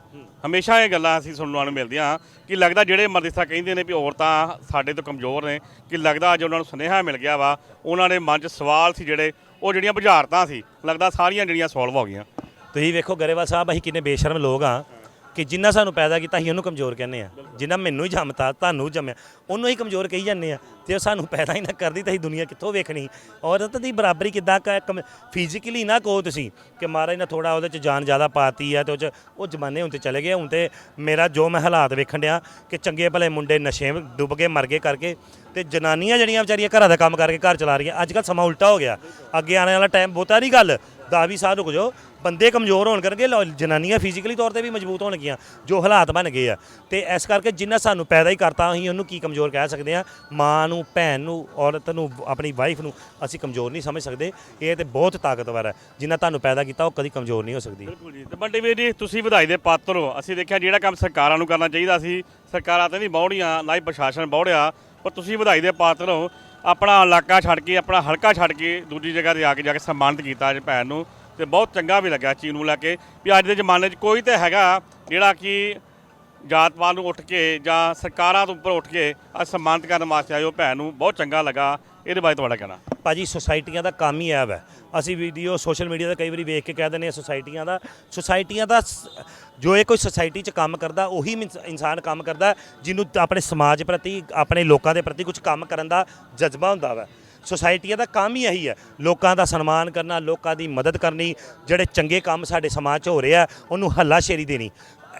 ਹਮੇਸ਼ਾ ਇਹ ਗੱਲਾਂ ਅਸੀਂ ਸੁਣਨ ਨੂੰ ਮਿਲਦੀਆਂ ਕਿ ਲੱਗਦਾ ਜਿਹੜੇ ਮਰਦ ਕਹਿੰਦੇ ਨੇ ਵੀ ਔਰਤਾਂ ਸਾਡੇ ਤੋਂ ਕਮਜ਼ੋਰ ਨੇ, ਕਿ ਲੱਗਦਾ ਅੱਜ ਉਹਨਾਂ ਨੂੰ ਸੁਨੇਹਾ ਮਿਲ ਗਿਆ ਵਾ, ਉਹਨਾਂ ਦੇ ਮਨ 'ਚ ਸਵਾਲ ਸੀ ਜਿਹੜੇ, ਉਹ ਜਿਹੜੀਆਂ ਬੁਝਾਰਤਾਂ ਸੀ, ਲੱਗਦਾ ਸਾਰੀਆਂ ਜਿਹੜੀਆਂ ਸੋਲਵ ਹੋ ਗਈਆਂ। ਤੁਸੀਂ ਵੇਖੋ ਗਰੇਵਾਲ ਸਾਹਿਬ, ਅਸੀਂ ਕਿੰਨੇ ਬੇਸ਼ਰਮ ਲੋਕ ਆ ਕਿ ਜਿੰਨਾ ਸਾਨੂੰ ਪੈਦਾ ਕੀਤਾ ਅਸੀਂ ਉਹਨੂੰ ਕਮਜ਼ੋਰ ਕਹਿੰਦੇ ਆ ਜਿੰਨਾ ਮੈਨੂੰ ਹੀ ਜੰਮਤਾ, ਤੁਹਾਨੂੰ ਜੰਮਿਆ, ਉਹਨੂੰ ਹੀ ਕਮਜ਼ੋਰ ਕਹੀ ਜਾਂਦੇ ਆ ਤੇ ਉਹ ਸਾਨੂੰ ਪੈਦਾ ਹੀ ਨਾ ਕਰਦੀ ਤਾਂ ਅਸੀਂ ਦੁਨੀਆ ਕਿੱਥੋਂ ਵੇਖਣੀ? ਔਰਤ ਦੀ ਬਰਾਬਰੀ ਕਿੱਦਾਂ ਫਿਜ਼ੀਕਲੀ ਨਾ ਕਹੋ ਤੁਸੀਂ ਕਿ ਮਹਾਰਾਜ ਨੇ ਥੋੜਾ ਉਹਦੇ ਚ ਜਾਨ ਜ਼ਿਆਦਾ ਪਾਤੀ ਆ ਤੇ ਉਹ ਚ, ਉਹ ਜ਼ਮਾਨੇ ਹੁਣ ਤੇ ਚਲੇ ਗਏ ਹੁਣ ਤੇ ਮੇਰਾ ਜੋ ਮੈਂ ਹਾਲਾਤ ਵੇਖਣ ਡਿਆ ਕਿ ਚੰਗੇ ਭਲੇ ਮੁੰਡੇ ਨਸ਼ੇ ਡੁੱਬ ਕੇ ਮਰ ਗਏ ਕਰਕੇ ਤੇ ਜਨਾਨੀਆਂ ਜਿਹੜੀਆਂ ਵਿਚਾਰੀਆਂ ਘਰਾਂ ਦਾ ਕੰਮ ਕਰਕੇ ਘਰ ਚਲਾ ਰਹੀਆਂ। ਅੱਜ ਕੱਲ ਸਮਾਂ ਉਲਟਾ ਹੋ ਗਿਆ। ਅੱਗੇ ਆਉਣ ਵਾਲਾ ਟਾਈਮ ਬਹੁਤਾ ਨਹੀਂ ਗੱਲ। 10 ਸਾਲ ਰੁਕ ਜਾਓ। ਬੰਦੇ ਕਮਜ਼ੋਰ ਹੋਣ ਕਰਕੇ ਲੋ- ਜਨਾਨੀਆਂ ਫਿਜ਼ੀਕਲੀ ਤੌਰ ਤੇ ਵੀ ਮਜ਼ਬੂਤ ਹੋਣਗੀਆਂ ਜੋ ਹਾਲਾਤ ਬਣ ਗਏ ਆ। ਤੇ ਇਸ ਕਰਕੇ ਜਿੰਨਾ ਸਾਨੂੰ ਪੈਦਾ ਹੀ ਕਰਤਾ, ਅਸੀਂ ਉਹਨੂੰ ਕੀ ਕਮਜ਼ੋਰ ਕਹਿ ਸਕਦੇ ਆ ਮਾਂ ਨੂੰ, ਭੈਣ ਨੂੰ, ਔਰਤ ਨੂੰ, ਆਪਣੀ ਵਾਈਫ ਨੂੰ ਅਸੀਂ ਕਮਜ਼ੋਰ ਨਹੀਂ ਸਮਝ ਸਕਦੇ। ਇਹ ਤੇ ਬਹੁਤ ਤਾਕਤਵਰ ਹੈ। ਜਿੰਨਾ ਤੁਹਾਨੂੰ ਪੈਦਾ ਕੀਤਾ, ਉਹ ਕਦੀ ਕਮਜ਼ੋਰ ਨਹੀਂ ਹੋ ਸਕਦੀ। ਬਿਲਕੁਲ ਜੀ। ਤੇ ਬੰਟੀ ਵੀਰ ਜੀ, ਤੁਸੀਂ ਵਧਾਈ ਦੇ ਪਾਤਰ ਹੋ। ਅਸੀਂ ਦੇਖਿਆ ਜਿਹੜਾ ਕੰਮ ਸਰਕਾਰਾਂ ਨੂੰ ਕਰਨਾ ਚਾਹੀਦਾ ਸੀ, ਸਰਕਾਰਾਂ ਤਾਂ ਨਹੀਂ ਬੌੜੀਆਂ ਨਾ ਹੀ ਪ੍ਰਸ਼ਾਸਨ ਬੌੜਿਆ ਪਰ ਤੁਸੀਂ ਵਧਾਈ ਦੇ ਪਾਤਰ ਹੋ। ਆਪਣਾ ਇਲਾਕਾ ਛੱਡ ਕੇ, ਆਪਣਾ ਹਲਕਾ ਛੱਡ ਕੇ ਦੂਜੀ ਜਗ੍ਹਾ ਤੇ ਆ ਕੇ ਜਾ ਕੇ ਸਨਮਾਨਿਤ ਕੀਤਾ ਅੱਜ ਭੈਣ ਨੂੰ ਤੇ ਬਹੁਤ ਚੰਗਾ ਵੀ ਲੱਗਿਆ ਚੀਜ਼ ਨੂੰ ਲੈ ਕੇ ਵੀ ਅੱਜ ਦੇ ਜ਼ਮਾਨੇ 'ਚ ਕੋਈ ਤਾਂ ਹੈਗਾ ਜਿਹੜਾ ਕਿ ਜਾਤ ਪਾਤ ਨੂੰ ਉੱਠ ਕੇ ਜਾਂ ਸਰਕਾਰਾਂ ਤੋਂ ਉੱਪਰ ਉੱਠ ਕੇ ਅੱਜ ਸਨਮਾਨਿਤ ਕਰਨ ਵਾਸਤੇ ਆਏ ਉਹ ਭੈਣ ਨੂੰ ਬਹੁਤ ਚੰਗਾ ਲੱਗਾ। ਇਹਦੇ ਬਾਰੇ ਤੁਹਾਡਾ ਕਹਿਣਾ। ਭਾਜੀ ਸੁਸਾਇਟੀਆਂ ਦਾ ਕੰਮ ਹੀ ਐ ਵੈ। ਅਸੀਂ ਵੀਡੀਓ ਸੋਸ਼ਲ ਮੀਡੀਆ ਤੇ ਕਈ ਵਾਰੀ ਵੇਖ ਕੇ ਕਹਿ ਦਿੰਦੇ ਆ ਸੁਸਾਇਟੀਆਂ ਦਾ। ਸੁਸਾਇਟੀਆਂ ਦਾ ਜੋ ਇਹ ਕੋਈ ਸੁਸਾਇਟੀ 'ਚ ਕੰਮ ਕਰਦਾ, ਉਹੀ ਮਿੰਸ- ਇਨਸਾਨ ਕੰਮ ਕਰਦਾ, ਜਿਹਨੂੰ ਆਪਣੇ ਸਮਾਜ ਪ੍ਰਤੀ, ਆਪਣੇ ਲੋਕਾਂ ਦੇ ਪ੍ਰਤੀ ਕੁਝ ਕੰਮ ਕਰਨ ਦਾ ਜਜ਼ਬਾ ਹੁੰਦਾ ਵਾ। ਸੁਸਾਇਟੀਆਂ ਦਾ ਕੰਮ ਹੀ ਇਹੀ ਹੈ। ਲੋਕਾਂ ਦਾ ਸਨਮਾਨ ਕਰਨਾ, ਲੋਕਾਂ ਦੀ ਮਦਦ ਕਰਨੀ, ਜਿਹੜੇ ਚੰਗੇ ਕੰਮ ਸਾਡੇ ਸਮਾਜ 'ਚ ਹੋ ਰਹੇ ਆ, ਉਹਨੂੰ ਹੱਲਾਸ਼ੇਰੀ ਦੇਣੀ।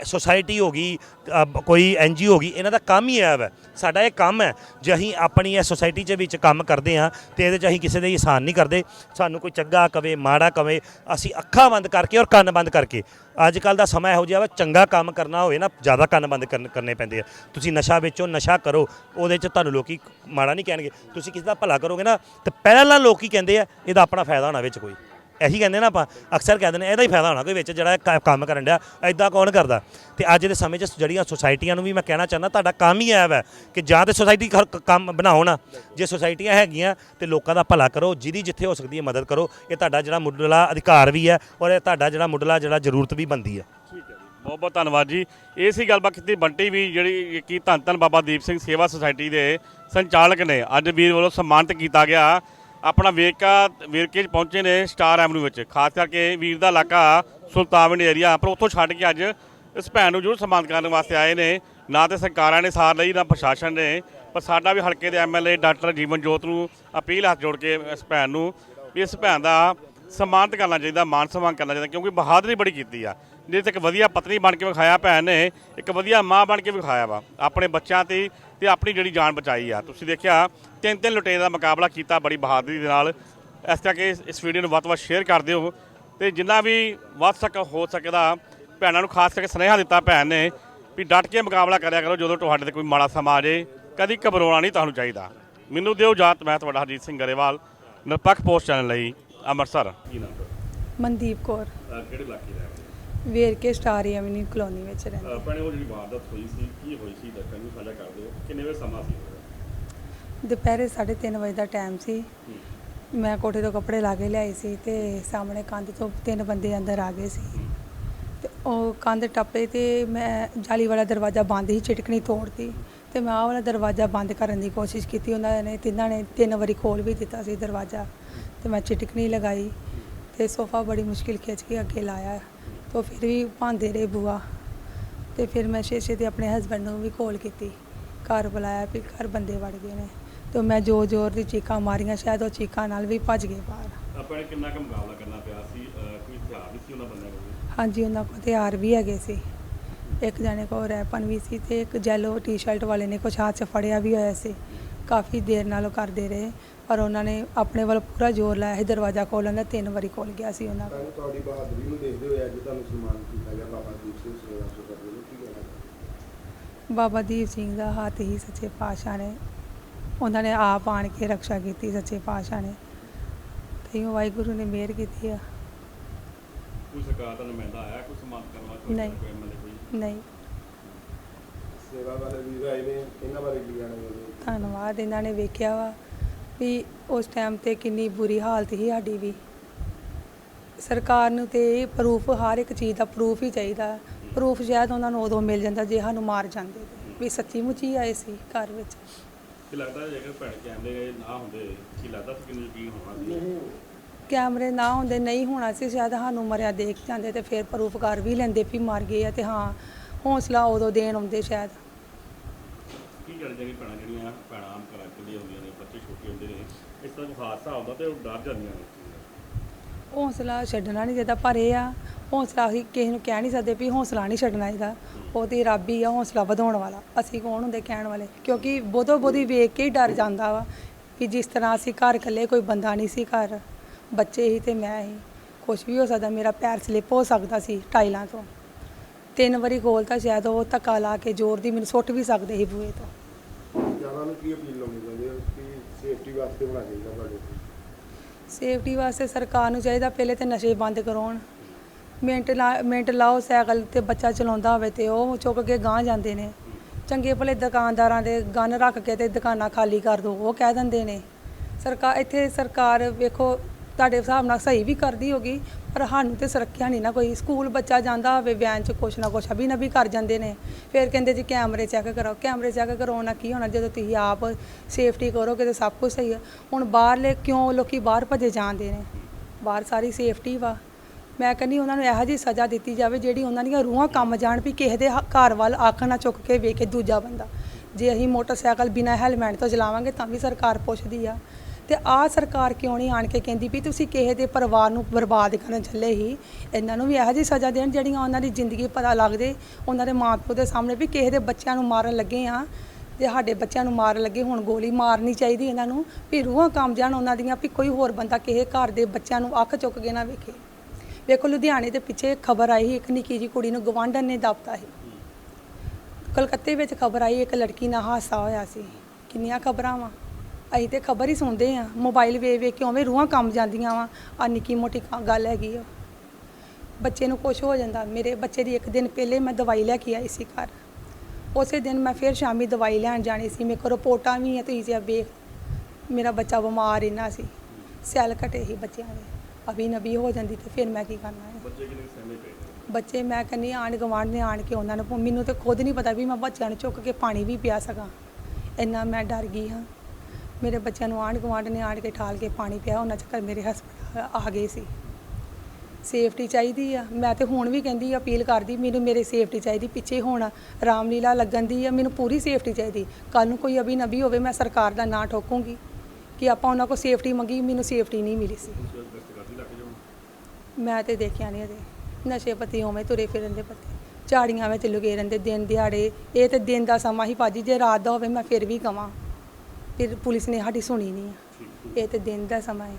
ਸੁਸਾਇਟੀ ਹੋ ਗਈ ਅ, ਬ- ਕੋਈ ਐਨਜੀਓ ਹੋ ਗਈ ਇਹਨਾਂ ਦਾ ਕੰਮ ਹੀ ਆਇਆ ਵਾ। ਸਾਡਾ ਇਹ ਕੰਮ ਹੈ ਜੇ ਅਸੀਂ ਆਪਣੀ ਇਹ ਸੁਸਾਇਟੀ 'ਚ ਵਿੱਚ ਕੰਮ ਕਰਦੇ ਹਾਂ ਤੇ ਇਹਦੇ 'ਚ ਅਸੀਂ ਕਿਸੇ ਦੇ ਇਹਸਾਨ ਨਹੀਂ ਕਰਦੇ। ਸਾਨੂੰ ਕੋਈ ਚੰਗਾ ਕਵੇ ਮਾੜਾ ਕਵੇ ਅਸੀਂ ਅੱਖਾਂ ਬੰਦ ਕਰਕੇ ਔਰ ਕੰਨ ਬੰਦ ਕਰਕੇ। ਅੱਜ ਕੱਲ ਦਾ ਸਮਾਂ ਇਹੋ ਜਿਹਾ ਵਾ ਚੰਗਾ ਕੰਮ ਕਰਨਾ ਹੋਵੇ ਨਾ ਜ਼ਿਆਦਾ ਕੰਨ ਬੰਦ ਕਰਨ- ਕਰਨੇ ਪੈਂਦੇ ਆ। ਤੁਸੀਂ ਨਸ਼ਾ ਵੇਚੋ ਨਸ਼ਾ ਕਰੋ ਉਹਦੇ 'ਚ ਤੁਹਾਨੂੰ ਲੋਕੀ ਮਾੜਾ ਨਹੀਂ ਕਹਿਣਗੇ। ਤੁਸੀਂ ਕਿਸੇ ਦਾ ਭਲਾ ਕਰੋਗੇ ਨਾ ਤੇ ਪਹਿਲਾਂ ਲੋਕੀ ਕਹਿੰਦੇ ਆ ਇਹਦਾ ਆਪਣਾ ਫਾਇਦਾ ਹੋਣਾ ਵਿੱਚ ਕੋਈ। ਇਹੀ ਕਹਿੰਦੇ ਨਾ ਆਪਾਂ, ਅਕਸਰ ਕਹਿੰਦੇ ਨੇ, ਇਹਦਾ ਹੀ ਫਾਇਦਾ ਹੋਣਾ ਕੋਈ ਵਿੱਚ ਜਿਹੜਾ ਕ- ਕੰਮ ਕਰਨ ਡਿਆ ਐਦਾਂ ਕੌਣ ਕਰਦਾ? ਤੇ ਅੱਜ ਦੇ ਸਮੇਂ 'ਚ ਜਿਹੜੀਆਂ ਸੁਸਾਇਟੀਆਂ ਨੂੰ ਵੀ ਮੈਂ ਕਹਿਣਾ ਚਾਹੁੰਦਾ, ਤੁਹਾਡਾ ਕੰਮ ਹੀ ਇਹ ਹੈ ਕਿ ਜਾਂ ਤੇ ਸੁਸਾਇਟੀ ਘਰ ਕੰਮ ਬਣਾਓ ਨਾ। ਜੇ ਸੁਸਾਇਟੀਆਂ ਹੈਗੀਆਂ, ਤੇ ਲੋਕਾਂ ਦਾ ਭਲਾ ਕਰੋ, ਜਿਹਦੀ ਜਿੱਥੇ ਹੋ ਸਕਦੀ ਹੈ ਮਦਦ ਕਰੋ, ਇਹ ਤੁਹਾਡਾ ਜਿਹੜਾ ਮੁੱਢਲਾ ਅਧਿਕਾਰ ਵੀ ਹੈ ਔਰ ਇਹ ਤੁਹਾਡਾ ਜਿਹੜਾ ਮੁੱਢਲਾ ਜਿਹੜਾ ਜ਼ਰੂਰਤ ਵੀ ਬਣਦੀ ਹੈ। ਠੀਕ ਹੈ ਜੀ, ਬਹੁਤ ਬਹੁਤ ਧੰਨਵਾਦ ਜੀ। ਇਹ ਸੀ ਗੱਲਬਾਤ ਕੀਤੀ ਬੰਟੀ ਵੀ, ਜਿਹੜੀ ਕਿ ਧੰਨ ਧੰਨ ਬਾਬਾ ਦੀਪ ਸਿੰਘ ਸੇਵਾ ਸੁਸਾਇਟੀ ਦੇ ਸੰਚਾਲਕ ਨੇ। ਅੱਜ ਵੀਰ ਵੱਲੋਂ ਸਨਮਾਨਿਤ ਕੀਤਾ ਗਿਆ। ਆਪਣਾ ਵੇਰਕਾ, ਵੇਰਕੇ 'ਚ ਪਹੁੰਚੇ ਨੇ ਸਟਾਰ ਐਵਨਿਊ ਵਿੱਚ। ਖਾਸ ਕਰਕੇ ਵੀਰ ਦਾ ਇਲਾਕਾ ਸੁਲਤਾਨਵਿੰਡ ਏਰੀਆ ਪਰ ਉੱਥੋਂ ਛੱਡ ਕੇ ਅੱਜ ਇਸ ਭੈਣ ਨੂੰ ਜ਼ਰੂਰ ਸਨਮਾਨਿਤ ਕਰਨ ਵਾਸਤੇ ਆਏ ਨੇ। ਨਾ ਤੇ ਸਰਕਾਰਾਂ ਨੇ ਸਾਰ ਲਈ, ਨਾ ਪ੍ਰਸ਼ਾਸਨ ਨੇ, ਪਰ ਸਾਡਾ ਵੀ ਹਲਕੇ ਦੇ ਐਮਐਲਏ ਡਾਕਟਰ ਜੀਵਨ ਜੋਤ ਨੂੰ ਅਪੀਲ ਹੱਥ ਜੋੜ ਕੇ ਇਸ ਭੈਣ ਨੂੰ ਵੀ ਇਸ ਭੈਣ ਦਾ ਸਨਮਾਨਿਤ ਕਰਨਾ ਚਾਹੀਦਾ, ਮਾਨ ਸਨਮਾਨ ਕਰਨਾ ਚਾਹੀਦਾ, ਕਿਉਂਕਿ ਬਹਾਦਰੀ ਬੜੀ ਕੀਤੀ ਆ। ਜੇ ਤੇ ਇੱਕ ਵਧੀਆ ਪਤਨੀ ਬਣ ਕੇ ਵਿਖਾਇਆ ਭੈਣ ਨੇ, ਇੱਕ ਵਧੀਆ ਮਾਂ ਬਣ ਕੇ ਵਿਖਾਇਆ ਵਾ, ਆਪਣੇ ਬੱਚਿਆਂ ਤੇ ਤੇ ਆਪਣੀ ਜਿਹੜੀ ਜਾਨ ਬਚਾਈ ਆ। ਤੁਸੀਂ ਦੇਖਿਆ ਤਿੰਨ ਤਿੰਨ ਲੁਟੇਰੇ ਦਾ ਮੁਕਾਬਲਾ ਕੀਤਾ ਬੜੀ ਬਹਾਦਰੀ ਦੇ ਨਾਲ। ਇਸ ਕਰਕੇ ਇਸ- ਇਸ ਵੀਡੀਓ ਨੂੰ ਵੱਧ ਤੋਂ ਵੱਧ ਸ਼ੇਅਰ ਕਰ ਦਿਓ। ਤੇ ਜਿੰਨਾ ਵੀ ਵੱਧ ਸਕ ਹੋ ਸਕਦਾ ਭੈਣਾਂ ਨੂੰ ਖਾਸ ਕਰਕੇ ਸੁਨੇਹਾ ਦਿੱਤਾ ਭੈਣ ਨੇ ਵੀ ਡਟ ਕੇ ਮੁਕਾਬਲਾ ਕਰਿਆ ਕਰੋ ਜਦੋਂ ਤੁਹਾਡੇ ਤੇ ਕੋਈ ਮਾੜਾ ਸਮਾਂ ਆ ਜੇ ਕਦੀ ਘਬਰਾਉਣਾ ਨਹੀਂ ਤੁਹਾਨੂੰ ਚਾਹੀਦਾ। ਮੈਨੂੰ ਦਿਓ ਜਾਤ ਮੈਂ ਤੁਹਾਡਾ ਹਰਜੀਤ ਸਿੰਘ ਗਰੇਵਾਲ ਨਿਰਪੱਖ ਪੋਸਟ ਚੈਨਲ ਲਈ ਅੰਮ੍ਰਿਤਸਰ। ਮਨਦੀਪ ਕੌਰ। ਕਿਹੜੇ ਇਲਾਕੇ ਦਾ? ਵੇਰਕੇ ਸਟਾਰ ਐਵਨਿਊ ਕਲੋਨੀ ਵਿੱਚ ਰਹਿੰਦੀ। ਆਪਣੇ ਉਹ ਜਿਹੜੀ ਵਾਰਦਾਤ ਹੋਈ ਸੀ ਕੀ ਹੋਈ ਸੀ? ਦੱਸਣ ਨੂੰ ਸਾਂਝਾ ਕਰ ਦਿਓ। ਕਿੰਨੇ ਵੇ ਸਮਾਂ ਸੀ? ਦੁਪਹਿਰੇ 3:30 ਵਜੇ ਦਾ ਟਾਈਮ ਸੀ। ਮੈਂ ਕੋਠੇ ਤੋਂ ਕੱਪੜੇ ਲਾ ਕੇ ਲਿਆਈ ਸੀ ਤੇ ਸਾਹਮਣੇ ਕੰਧ ਤੋਂ ਤਿੰਨ ਬੰਦੇ ਅੰਦਰ ਆ ਗਏ ਸੀ। ਤੇ ਉਹ ਕੰਧ ਟੱਪੇ ਤੇ ਮੈਂ ਜਾਲੀ ਵਾਲਾ ਦਰਵਾਜ਼ਾ ਬੰਦ ਹੀ ਚਿਟਕਣੀ ਤੋੜਤੀ ਤੇ ਮੈਂ ਆਹ ਵਾਲਾ ਦਰਵਾਜ਼ਾ ਬੰਦ ਕਰਨ ਦੀ ਕੋਸ਼ਿਸ਼ ਕੀਤੀ। ਉਹਨਾਂ ਨੇ ਤਿੰਨਾਂ ਨੇ ਤਿੰਨ ਵਾਰੀ ਖੋਲ ਵੀ ਦਿੱਤਾ ਸੀ ਦਰਵਾਜ਼ਾ ਤੇ ਮੈਂ ਚਿਟਕਣੀ ਲਗਾਈ ਤੇ ਸੋਫਾ ਬੜੀ ਮੁਸ਼ਕਿਲ ਖਿੱਚ ਕੇ ਅੱਗੇ ਲਾਇਆ ਤੋਂ ਫਿਰ ਵੀ ਭਾਂਦੇ ਰਹੇ ਬੂਆ ਤੇ ਫਿਰ ਮੈਂ ਸ਼ੀਸ਼ੇ ਤੇ ਆਪਣੇ ਹਸਬੰਡ ਨੂੰ ਵੀ ਕਾਲ ਕੀਤੀ। ਘਰ ਬੁਲਾਇਆ ਵੀ ਘਰ ਬੰਦੇ ਵੜ ਗਏ ਨੇ। ਤੇ ਮੈਂ ਜ਼ੋਰ ਜ਼ੋਰ ਦੀ ਚੀਕਾਂ ਮਾਰੀਆਂ ਸ਼ਾਇਦ ਉਹ ਚੀਕਾਂ ਨਾਲ ਵੀ ਭੱਜ ਗਏ ਬਾਹਰ। ਆਪਾਂ ਨੇ ਕਿੰਨਾ ਕੁ ਮੁਕਾਬਲਾ ਕਰਨਾ ਪਿਆ ਸੀ? ਅਹ ਕੋਈ ਹਥਿਆਰ ਵੀ ਸੀ ਉਹਨਾਂ ਬੰਦਿਆਂ ਕੋਲ? ਹਾਂਜੀ ਉਹਨਾਂ ਕੋਲ ਹਥਿਆਰ ਵੀ ਹੈਗੇ ਸੀ। ਇੱਕ ਜਣੇ ਕੋਲ ਰੈਪਨ ਵੀ ਸੀ ਤੇ ਇੱਕ ਜੈਲੋ ਟੀ-ਸ਼ਰਟ ਵਾਲੇ ਨੇ ਕੁਛ ਹੱਥ 'ਚ ਫੜਿਆ ਵੀ ਹੋਇਆ ਸੀ। ਕਾਫੀ ਦੇਰ ਨਾਲ ਉਹ ਕਰਦੇ ਰਹੇ ਪਰ ਉਹਨਾਂ ਨੇ ਆਪਣੇ ਵੱਲ ਪੂਰਾ ਜ਼ੋਰ ਲਾਇਆ ਸੀ। ਦਰਵਾਜ਼ਾ ਖੋਲ੍ਹਣ ਦਾ ਤਿੰਨ ਵਾਰੀ ਖੋਲ ਗਿਆ ਸੀ ਉਹਨਾਂ ਕੋਲ। ਤੁਹਾਨੂੰ ਤੁਹਾਡੀ ਬਹਾਦਰੀ ਨੂੰ ਦੇਖਦੇ ਹੋਏ ਅੱਜ ਤੁਹਾਨੂੰ ਸਨਮਾਨ ਕੀਤਾ ਗਿਆ ਬਾਬਾ ਦੀਪ ਸਿੰਘ ਸੇਵਾ ਵੱਲੋਂ ਕੀ ਕਹਿਣਾ ਬਾਬਾ ਦੀਪ ਸਿੰਘ ਦਾ ਹੱਥ ਹੀ ਸੱਚੇ ਪਾਤਸ਼ਾਹ ਨੇ ਉਹਨਾਂ ਨੇ ਆਪ ਆਣ ਕੇ ਰੱਖਿਆ ਕੀਤੀ ਸੱਚੇ ਪਾਤਸ਼ਾਹ ਨੇ। ਤੇ ਉਹ ਵਾਹਿਗੁਰੂ ਨੇ ਮਿਹਰ ਕੀਤੀ ਆ। ਕੋਈ ਸਰਕਾਰ ਦਾ ਨੁਮਾਇੰਦਾ ਆਇਆ ਕੋਈ ਸਨਮਾਨ ਕਰਨ ਵਾਸਤੇ ਨਹੀਂ। ਕੋਈ ਐਮਐਲਏ ਕੋਈ? ਨਹੀਂ। ਸੇਵਾ ਵਾਲੇ ਵੀਰ ਆਏ ਨੇ ਇਹਨਾਂ ਬਾਰੇ ਕੀ ਕਹਿਣਾ ਚਾਹੁੰਦੇ? ਧੰਨਵਾਦ ਇਹਨਾਂ ਨੇ ਵੇਖਿਆ ਵਾ ਵੀ ਉਸ ਟਾਈਮ ਤੇ ਕਿੰਨੀ ਬੁਰੀ ਹਾਲਤ ਸੀ ਸਾਡੀ ਵੀ। ਸਰਕਾਰ ਨੂੰ ਤੇ ਇਹ ਪ੍ਰੂਫ ਹਰ ਇੱਕ ਚੀਜ਼ ਦਾ ਪ੍ਰੂਫ ਹੀ ਚਾਹੀਦਾ। ਪ੍ਰੂਫ ਸ਼ਾਇਦ ਉਹਨਾਂ ਨੂੰ ਉਦੋਂ ਮਿਲ ਜਾਂਦਾ ਜੇ ਸਾਨੂੰ ਮਾਰ ਜਾਂਦੇ ਤੇ। ਵੀ ਸੱਚੀ ਮੁੱਚੀ ਆਏ ਸੀ ਘਰ ਵਿੱਚ। ਕੀ ਲੱਗਦਾ ਜੇਕਰ ਭੈਣ ਕੈਮਰੇ ਨਾ ਹੁੰਦੇ ਕੀ ਲੱਗਦਾ ਸੀ ਕਿੰਨੀ ਯਕੀਨ ਹੋਣਾ ਸੀ ਕੈਮਰੇ ਨਾ ਹੁੰਦੇ ਨਹੀਂ ਹੋਣਾ ਸੀ ਸ਼ਾਇਦ ਸਾਨੂੰ ਮਰਿਆ ਦੇਖ ਜਾਂਦੇ ਤੇ ਫਿਰ ਪ੍ਰੂਫ ਕਰ ਵੀ ਲੈਂਦੇ ਵੀ ਮਰ ਗਏ ਆ ਤੇ ਹਾਂ ਹੌਸਲਾ ਉਦੋਂ ਦੇਣ ਆਉਂਦੇ ਸ਼ਾਇਦ। ਕੀ ਕਰ ਜਿਹੜੀ ਭੈਣਾਂ ਜਿਹੜੀਆਂ ਭੈਣਾਂ ਆਮ ਚ ਦੀਆਂ ਹੁੰਦੀਆਂ ਨੇ ਬੱਚੇ ਛੋਟੇ ਹੁੰਦੇ ਨੇ ਇਸ ਤਰ੍ਹਾਂ ਹਾਦਸਾ ਆਉਂਦਾ ਤੇ ਉਹ ਡਰ ਜਾਂਦੀਆਂ ਨੇ? ਹੌਸਲਾ ਛੱਡਣਾ ਨਹੀਂ ਚਾਹੀਦਾ, ਪਰ ਇਹ ਆ, ਹੌਸਲਾ ਅਸੀਂ ਕਿਸੇ ਨੂੰ ਕਹਿ ਨਹੀਂ ਸਕਦੇ ਵੀ ਹੌਸਲਾ ਨਹੀਂ ਛੱਡਣਾ ਇਹਦਾ। ਉਹ ਤੇ ਰੱਬ ਹੀ ਆ ਹੌਸਲਾ ਵਧਾਉਣ ਵਾਲਾ। ਅਸੀਂ ਕੌਣ ਹੁੰਦੇ ਕਹਿਣ ਵਾਲੇ? ਕਿਉਂਕਿ ਬੋਧੋ ਬੋਧੀ ਵੇਖ ਕੇ ਹੀ ਡਰ ਜਾਂਦਾ ਵਾ ਵੀ ਜਿਸ ਤਰ੍ਹਾਂ ਅਸੀਂ ਘਰ ਇਕੱਲੇ ਕੋਈ ਬੰਦਾ ਨਹੀਂ ਸੀ ਘਰ, ਬੱਚੇ ਹੀ ਤੇ ਮੈਂ ਹੀ। ਕੁਝ ਵੀ ਹੋ ਸਕਦਾ, ਮੇਰਾ ਪੈਰ ਸਲਿੱਪ ਹੋ ਸਕਦਾ ਸੀ ਟਾਈਲਾਂ ਤੋਂ। ਤਿੰਨ ਵਾਰੀ ਖੋਲਤਾ ਸ਼ਾਇਦ ਉਹ ਧੱਕਾ ਲਾ ਕੇ ਜ਼ੋਰ ਦੀ ਮੈਨੂੰ ਸੁੱਟ ਵੀ ਸਕਦੇ ਸੀ ਬੂਹੇ ਤੋਂ। ਜਾਨਾਂ ਨੂੰ ਕੀ ਅਪੀਲ ਲਾਉਣੀ ਚਾਹੁੰਦੇ ਹੋ? ਕਿ ਸੇਫਟੀ ਵਾਸਤੇ ਹੋਣਾ ਚਾਹੀਦਾ ਤੁਹਾਡੇ? ਸੇਫਟੀ ਵਾਸਤੇ ਸਰਕਾਰ ਨੂੰ ਚਾਹੀਦਾ ਪਹਿਲੇ ਤੇ ਨਸ਼ੇ ਬੰਦ ਕਰਾਉਣ। ਮਿੰਟ ਲਾ, ਮਿੰਟ ਲਾਓ, ਸਾਈਕਲ ਤੇ ਬੱਚਾ ਚਲਾਉਂਦਾ ਹੋਵੇ ਤੇ ਉਹ ਚੁੱਕ ਕੇ ਗਾਂਹ ਜਾਂਦੇ ਨੇ। ਚੰਗੇ ਭਲੇ ਦੁਕਾਨਦਾਰਾਂ ਦੇ ਗਨ ਰੱਖ ਕੇ ਤੇ ਦੁਕਾਨਾਂ ਖਾਲੀ ਕਰ ਦੋ, ਉਹ ਕਹਿ ਦਿੰਦੇ ਨੇ। ਸਰਕਾਰ ਇੱਥੇ ਸਰਕਾਰ ਵੇਖੋ ਤੁਹਾਡੇ ਹਿਸਾਬ ਨਾਲ ਸਹੀ ਵੀ ਕਰਦੀ ਹੋਗੀ, ਪਰ ਸਾਨੂੰ ਤੇ ਸੁਰੱਖਿਆ ਨਹੀਂ ਨਾ ਕੋਈ। ਸਕੂਲ ਬੱਚਾ ਜਾਂਦਾ ਹੋਵੇ, ਵੈਨ 'ਚ ਕੁਛ ਨਾ ਕੁਛ, ਅਭੀ ਨਾ ਵੀ ਕਰ ਜਾਂਦੇ ਨੇ। ਫਿਰ ਕਹਿੰਦੇ ਜੀ ਕੈਮਰੇ ਚੈੱਕ ਕਰਾਓ, ਕੈਮਰੇ ਚੈੱਕ ਕਰਾਉਣ ਨਾਲ ਕੀ ਹੋਣਾ, ਜਦੋਂ ਤੁਸੀਂ ਆਪ ਸੇਫਟੀ ਕਰੋਗੇ ਤੇ ਸਭ ਕੁਝ ਸਹੀ ਹੈ ਹੁਣ ਬਾਹਰਲੇ ਕਿਉਂ ਲੋਕੀ ਬਾਹਰ ਭੱਜੇ ਜਾਂਦੇ ਨੇ? ਬਾਹਰ ਸਾਰੀ ਸੇਫਟੀ ਵਾ। ਮੈਂ ਕਹਿੰਦੀ ਉਹਨਾਂ ਨੂੰ ਇਹੋ ਜਿਹੀ ਸਜ਼ਾ ਦਿੱਤੀ ਜਾਵੇ ਜਿਹੜੀ ਉਹਨਾਂ ਦੀਆਂ ਰੂਹਾਂ ਕੰਮ ਜਾਣ ਵੀ ਕਿਸੇ ਦੇ ਘਰ ਵੱਲ ਅੱਖ ਨਾ ਚੁੱਕ ਕੇ ਵੇਖੇ ਦੂਜਾ ਬੰਦਾ। ਜੇ ਅਸੀਂ ਮੋਟਰਸਾਈਕਲ ਬਿਨਾਂ ਹੈਲਮਟ ਤੋਂ ਚਲਾਵਾਂਗੇ ਤਾਂ ਵੀ ਸਰਕਾਰ ਪੁੱਛਦੀ ਆ। ਤੇ ਆਹ ਸਰਕਾਰ ਕਿਉਂ ਨਹੀਂ ਆਣ ਕੇ ਕਹਿੰਦੀ ਵੀ ਤੁਸੀਂ ਕਿਸੇ ਦੇ ਪਰਿਵਾਰ ਨੂੰ ਬਰਬਾਦ ਕਰਨ ਚੱਲੇ ਹੀ? ਇਹਨਾਂ ਨੂੰ ਵੀ ਇਹੋ ਜਿਹੀ ਸਜ਼ਾ ਦੇਣ ਜਿਹੜੀਆਂ ਉਹਨਾਂ ਦੀ ਜ਼ਿੰਦਗੀ ਪਤਾ ਲੱਗਦੇ, ਉਹਨਾਂ ਦੇ ਮਾਪਿਓ ਦੇ ਸਾਹਮਣੇ ਵੀ ਕਿਸੇ ਦੇ ਬੱਚਿਆਂ ਨੂੰ ਮਾਰਨ ਲੱਗੇ ਆ ਜੇ ਸਾਡੇ ਬੱਚਿਆਂ ਨੂੰ ਮਾਰਨ ਲੱਗੇ, ਹੁਣ ਗੋਲੀ ਮਾਰਨੀ ਚਾਹੀਦੀ ਇਹਨਾਂ ਨੂੰ, ਵੀ ਰੂਹਾਂ ਕੰਮ ਜਾਣ ਉਹਨਾਂ ਦੀਆਂ, ਵੀ ਕੋਈ ਹੋਰ ਬੰਦਾ ਕਿਸੇ ਘਰ ਦੇ ਬੱਚਿਆਂ ਨੂੰ ਅੱਖ ਚੁੱਕ ਕੇ ਨਾ ਵੇਖੇ। ਵੇਖੋ ਲੁਧਿਆਣੇ ਦੇ ਪਿੱਛੇ ਖਬਰ ਆਈ ਸੀ, ਇੱਕ ਨਿੱਕੀ ਜੀ ਕੁੜੀ ਨੂੰ ਗਵਾਂਢਣ ਨੇ ਦਬਤਾ ਸੀ ਕਲਕੱਤੇ ਵਿੱਚ ਖਬਰ ਆਈ, ਇੱਕ ਲੜਕੀ ਨਾਲ ਹਾਦਸਾ ਹੋਇਆ ਸੀ। ਕਿੰਨੀਆਂ ਖਬਰਾਂ ਵਾ? ਅਸੀਂ ਤੇ ਖਬਰ ਹੀ ਸੁਣਦੇ ਆ ਮੋਬਾਈਲ ਵੇਖ ਵੇਖ ਕੇ ਉਵੇਂ ਰੂਹਾਂ ਕੰਮ ਜਾਂਦੀਆਂ ਵਾ। ਆ ਨਿੱਕੀ ਮੋਟੀ ਕ- ਗੱਲ ਹੈਗੀ ਆ। ਬੱਚੇ ਨੂੰ ਕੁਝ ਹੋ ਜਾਂਦਾ। ਮੇਰੇ ਬੱਚੇ ਦੀ ਇੱਕ ਦਿਨ ਪਹਿਲੇ ਮੈਂ ਦਵਾਈ ਲੈ ਕੇ ਆਈ ਸੀ ਘਰ। ਉਸੇ ਦਿਨ ਮੈਂ ਫਿਰ ਸ਼ਾਮੀ ਦਵਾਈ ਲੈਣ ਜਾਣੀ ਸੀ। ਮੇਰੇ ਕੋਲ ਰਿਪੋਰਟਾਂ ਵੀ ਆ ਤੁਸੀਂ ਜੇ ਵੇਖ ਮੇਰਾ ਬੱਚਾ ਬਿਮਾਰ ਇੰਨਾ ਸੀ। ਸੈੱਲ ਘਟੇ ਸੀ ਬੱਚਿਆਂ ਦੇ। ਅਭੀ ਨਬੀ ਹੋ ਜਾਂਦੀ ਤੇ ਫਿਰ ਮੈਂ ਕੀ ਕਰਨਾ ਹੈ ਬੱਚੇ ਕਿੰਨੇ ਸਹਿਮੇ ਪਏ? ਬੱਚੇ ਮੈਂ ਕਹਿੰਦੀ ਆਣ ਗਵਾਂਢ ਨੇ ਆਣ ਕੇ ਉਹਨਾਂ ਨੂੰ ਮੈਨੂੰ ਤੇ ਖੁਦ ਨਹੀਂ ਪਤਾ ਵੀ ਮੈਂ ਬੱਚਿਆਂ ਨੂੰ ਚੁੱਕ ਕੇ ਪਾਣੀ ਵੀ ਪਿਆ ਸਕਾਂ। ਇੰਨਾ ਮੈਂ ਡਰ ਗਈ ਹਾਂ। ਮੇਰੇ ਬੱਚਿਆਂ ਨੂੰ ਆਂਢ ਗੁਆਂਢ ਨੇ ਆਣ ਕੇ ਠਾਲ ਕੇ ਪਾਣੀ ਪਿਆ, ਉਹਨਾਂ ਚੱਕਰ ਮੇਰੇ ਹਸਬੰਡ ਆ ਗਏ ਸੀ। ਸੇਫਟੀ ਚਾਹੀਦੀ ਆ। ਮੈਂ ਤੇ ਹੁਣ ਵੀ ਕਹਿੰਦੀ ਆ, ਅਪੀਲ ਕਰਦੀ, ਮੈਨੂੰ ਮੇਰੇ ਸੇਫਟੀ ਚਾਹੀਦੀ, ਪਿੱਛੇ ਹੋਣਾ ਰਾਮਲੀਲਾ ਲੱਗਣ ਦੀ ਆ, ਮੈਨੂੰ ਪੂਰੀ ਸੇਫਟੀ ਚਾਹੀਦੀ। ਕੱਲ ਨੂੰ ਕੋਈ ਅਭੀ ਨਬੀ ਹੋਵੇ, ਮੈਂ ਸਰਕਾਰ ਦਾ ਨਾਂ ਠੋਕੂੰਗੀ ਕਿ ਆਪਾਂ ਉਹਨਾਂ ਕੋਲ ਸੇਫਟੀ ਮੰਗੀ, ਮੈਨੂੰ ਸੇਫਟੀ ਨਹੀਂ ਮਿਲੀ ਸੀ। ਮੈਂ ਤੇ ਦੇਖਿਆ ਨਹੀਂ ਅਜੇ ਨਸ਼ੇ ਪਤੀ ਉਵੇਂ ਤੁਰੇ ਫਿਰਨ ਦੇ ਪੱਤੇ। ਝਾੜੀਆਂ ਵਿੱਚ ਲੁਕੇ ਰਹਿੰਦੇ ਦਿਨ ਦਿਹਾੜੇ, ਇਹ ਤੇ ਦਿਨ ਦਾ ਸਮਾਂ ਹੀ ਭਾਜੀ, ਜੇ ਰਾਤ ਦਾ ਹੋਵੇ ਮੈਂ ਫਿਰ ਵੀ ਕਵਾਂ। ਫਿਰ ਪੁਲਿਸ ਨੇ ਸਾਡੀ ਸੁਣੀ ਨਹੀਂ ਆ ਇਹ ਤੇ ਦਿਨ ਦਾ ਸਮਾਂ ਹੈ